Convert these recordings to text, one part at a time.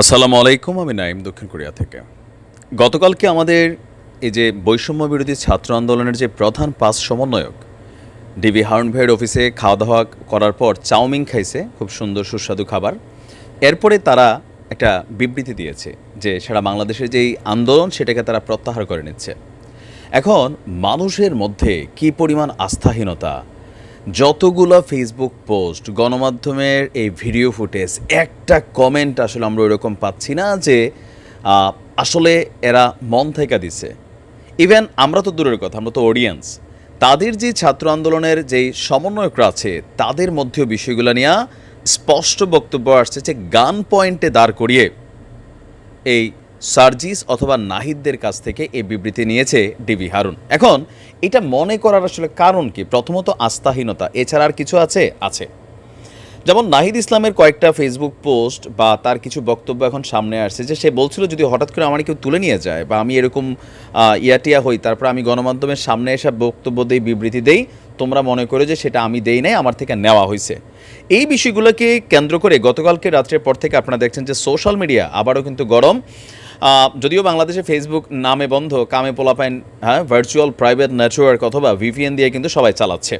আসসালামু আলাইকুম, আমি নাইম দক্ষিণ কোরিয়া থেকে। গতকালকে আমাদের এই যে বৈষম্য বিরোধী ছাত্র আন্দোলনের যে প্রধান পাঁচ সমন্বয়ক, ডিবি হারুন ভাইয়ের অফিসে খাওয়া দাওয়া করার পর চাউমিন খাইছে, খুব সুন্দর সুস্বাদু খাবার। এরপরে তারা একটা বিবৃতি দিয়েছে যে সারা বাংলাদেশের যেই আন্দোলন সেটাকে তারা প্রত্যাহার করে নিচ্ছে। এখন মানুষের মধ্যে কি পরিমাণ আস্থাহীনতা যতগুলো ফেসবুক পোস্ট গণমাধ্যমের এই ভিডিও ফুটেজ একটা কমেন্ট আসলে আমরা ওইরকম পাচ্ছি না যে আসলে এরা মন থেকে দিছে। ইভেন আমরা তো দূরের কথা, আমরা তো অডিয়েন্স তাদের যে ছাত্র আন্দোলনের যেই সমন্বয়করা আছে, তাদের মধ্যেও বিষয়গুলো নিয়ে স্পষ্ট বক্তব্য আসছে যে গান পয়েন্টে দাঁড় করিয়ে এই সার্জিস অথবা নাহিদদের কাছ থেকে এই বিবৃতি নিয়েছে ডিবি হারুন। এখন, এটা মনে করার আসলে কারণ কি? প্রথমত আস্থাহীনতা, এছাড়া আর কিছু আছে? আছে। যেমন নাহিদ ইসলামের কয়েকটা ফেসবুক পোস্ট বা তার কিছু বক্তব্য এখন সামনে আসছে যে সে বলছিল, যদি হঠাৎ করে আমার কেউ তুলে নিয়ে যায় বা আমি এরকম ইয়াটিয়া হই, তারপর আমি গণমাধ্যমের সামনে এসে বক্তব্য দেই, বিবৃতি দেই, তোমরা মনে করো যে সেটা আমি দেই নাই, আমার থেকে নেওয়া হয়েছে এই বিষয়গুলোকে কেন্দ্র করে গতকালকে রাত্রের পর থেকে আপনারা দেখছেন যে সোশ্যাল মিডিয়া আবারও কিন্তু গরম। যদিও বাংলাদেশে ফেসবুক নামে বন্ধ, কামে পোলাপাইন হ্যাঁ ভার্চুয়াল প্রাইভেট নেটওয়ার্ক অথবা ভিভিএন দিয়ে কিন্তু সবাই চালাচ্ছে।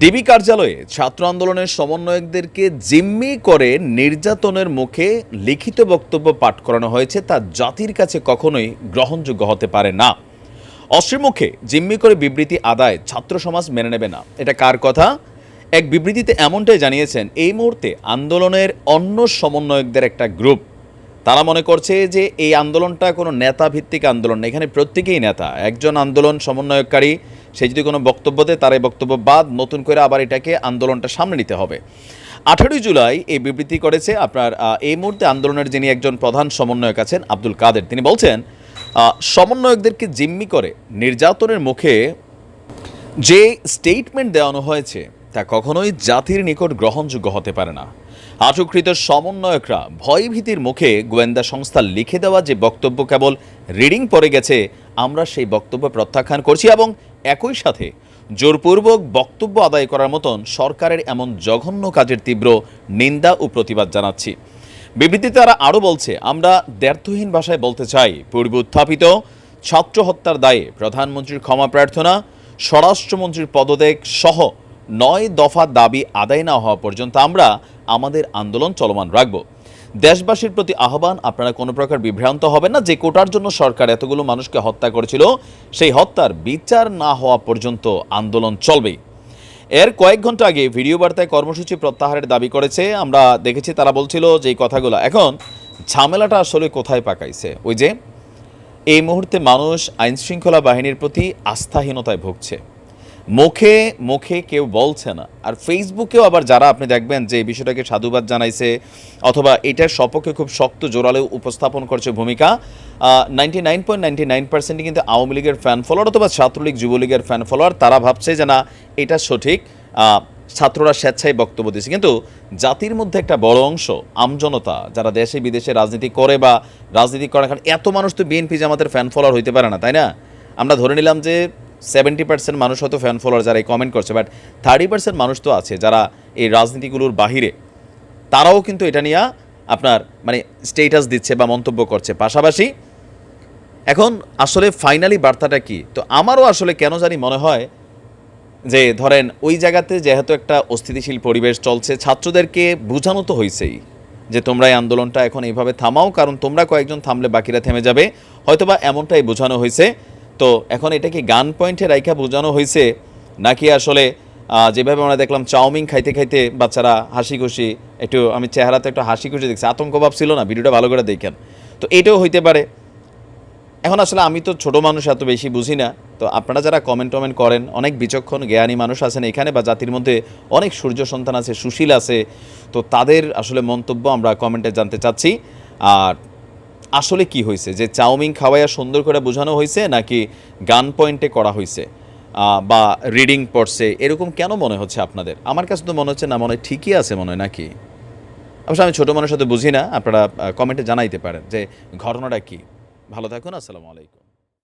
ডিবি কার্যালয়ে ছাত্র আন্দোলনের সমন্বয়কদেরকে জিম্মি করে নির্যাতনের মুখে লিখিত বক্তব্য পাঠ করানো হয়েছে, তা জাতির কাছে কখনোই গ্রহণযোগ্য হতে পারে না। অশ্রীর মুখে জিম্মি করে বিবৃতি আদায় ছাত্র সমাজ মেনে নেবে না। এটা কার কথা? এক বিবৃতিতে এমনটাই জানিয়েছেন, এই মুহূর্তে আন্দোলনের অন্য সমন্বয়কদের একটা গ্রুপ। তারা মনে করছে যে এই আন্দোলনটা কোনো নেতা ভিত্তিক আন্দোলন এখানে প্রত্যেকেই নেতা। একজন আন্দোলন সমন্বয়কারী, সে যদি কোনো বক্তব্য দেয়, তার এই বক্তব্য বাদ, নতুন করে আবার এটাকে আন্দোলনটা সামনে নিতে হবে। আঠারোই জুলাই এই বিবৃতি করেছে আপনার এই মুহূর্তে আন্দোলনের যিনি একজন প্রধান সমন্বয়ক আছেন, আব্দুল কাদের। তিনি বলছেন সমন্বয়কদেরকে জিম্মি করে নির্যাতনের মুখে যে স্টেটমেন্ট দেওয়ানো হয়েছে, তা কখনোই জাতির নিকট গ্রহণযোগ্য হতে পারে না। আটককৃত সমন্বয়করা ভয়ভীতির মুখে গোয়েন্দা সংস্থা লিখে দেওয়া যে বক্তব্য কেবল রিডিং পড়ে গেছে, আমরা সেই বক্তব্য প্রত্যাখ্যান করছি এবং একই সাথে জোরপূর্বক বক্তব্য আদায় করার মতন সরকারের এমন জঘন্য কাজের তীব্র নিন্দা ও প্রতিবাদ জানাচ্ছি। বিবৃতিতে তারা আরও বলছে, আমরা দ্ব্যর্থহীন ভাষায় বলতে চাই, পূর্ব উত্থাপিত ছাত্র হত্যার দায়ে প্রধানমন্ত্রীর ক্ষমা প্রার্থনা, স্বরাষ্ট্রমন্ত্রীর পদত্যাগ সহ নয় দফা দাবি আদায় না হওয়া পর্যন্ত আমরা আমাদের আন্দোলন চলমান রাখব। দেশবাসীর প্রতি আহ্বান, আপনারা কোনো প্রকার বিভ্রান্ত হবেন না, যে কোটার জন্য সরকার এতগুলো মানুষকে হত্যা করেছিল, সেই হত্যার বিচার না হওয়া পর্যন্ত আন্দোলন চলবেই। এর কয়েক ঘণ্টা আগে ভিডিও বার্তায় কর্মসূচি প্রত্যাহারের দাবি করেছে, আমরা দেখেছি তারা বলছিল যে এই কথাগুলো। এখন ঝামেলাটা আসলে কোথায় পাকাইছে? ওই যে, এই মুহূর্তে মানুষ আইনশৃঙ্খলা বাহিনীর প্রতি আস্থাহীনতায় ভুগছে। মুখে মুখে কেউ বলছে না। আর ফেসবুকেও আবার যারা আপনি দেখবেন যে এই বিষয়টাকে সাধুবাদ জানাইছে, অথবা এটার সপক্ষে খুব শক্ত, জোরালো উপস্থাপন করছে ভূমিকা নাইনটি নাইন পয়েন্ট নাইন পার্সেন্টই কিন্তু আওয়ামী লীগের ফ্যান ফলোয়ার অথবা ছাত্রলীগ, যুবলীগের ফ্যান ফলোয়ার তারা ভাবছে যে না, এটা সঠিক। ছাত্ররা স্বেচ্ছায় বক্তব্য দিচ্ছে কিন্তু জাতির মধ্যে একটা বড় অংশ, আমজনতা, যারা দেশে বিদেশে রাজনীতি করে বা রাজনীতি করে কারণ এত মানুষ তো বিএনপি জামাতের ফ্যান ফলোয়ার হইতে পারে না, তাই না? আমরা ধরে নিলাম যে সেভেন্টি পার্সেন্ট মানুষ হয়তো ফ্যান ফলোয়ার যারা এই কমেন্ট করছে বাট থার্টি পার্সেন্ট মানুষ তো আছে যারা এই রাজনীতিগুলোর বাহিরে। তারাও কিন্তু এটা নিয়ে আপনার মানে স্টেটাস দিচ্ছে বা মন্তব্য করছে। পাশাপাশি এখন আসলে ফাইনালি বার্তাটা কি? তো আমারও আসলে কেন জানি মনে হয় যে ধরেন ওই জায়গাতে যেহেতু একটা অস্থিতিশীল পরিবেশ চলছে, ছাত্রদেরকে বোঝানো তো হয়েছেই যে তোমরা এই আন্দোলনটা এখন এইভাবে থামাও, কারণ তোমরা কয়েকজন থামলে বাকিরা থেমে যাবে। হয়তোবা এমনটাই বোঝানো হয়েছে তো এখন এটা কি গান পয়েন্টে রাইখা বোঝানো হয়েছে, নাকি আসলে যেভাবে আমরা দেখলাম চাউমিন খাইতে খাইতে বাচ্চারা হাসি খুশি একটু আমি চেহারাতে একটু হাসি খুশি দেখছি, আতঙ্কভাব ছিল না, ভিডিওটা ভালো করে দেখেন। তো এটাও হইতে পারে। এখন আসলে আমি তো ছোট মানুষ, এত বেশি বুঝি না, তো আপনারা যারা কমেন্ট টমেন্ট করেন, অনেক বিচক্ষণ, জ্ঞানী মানুষ আছেন এখানে বা জাতির মধ্যে অনেক সূর্য সন্তান আছে, সুশীল আছে, তো তাদের আসলে মন্তব্য আমরা কমেন্টে জানতে চাচ্ছি। আর আসলে কি হয়েছে? যে চাউমিন খাওয়াইয়া সুন্দর করে বোঝানো হয়েছে নাকি গান পয়েন্টে করা হয়েছে? বা রিডিং পড়ছে, এরকম কেন মনে হচ্ছে আপনাদের? আমার কাছে তো মনে হচ্ছে না, মনে হয় ঠিকই আছে মনে হয়, নাকি? অবশ্য আমি ছোটো মানুষের সাথে বুঝি না, আপনারা কমেন্টে জানাইতে পারেন যে ঘটনাটা কি। ভালো থাকুন, আসসালামু আলাইকুম।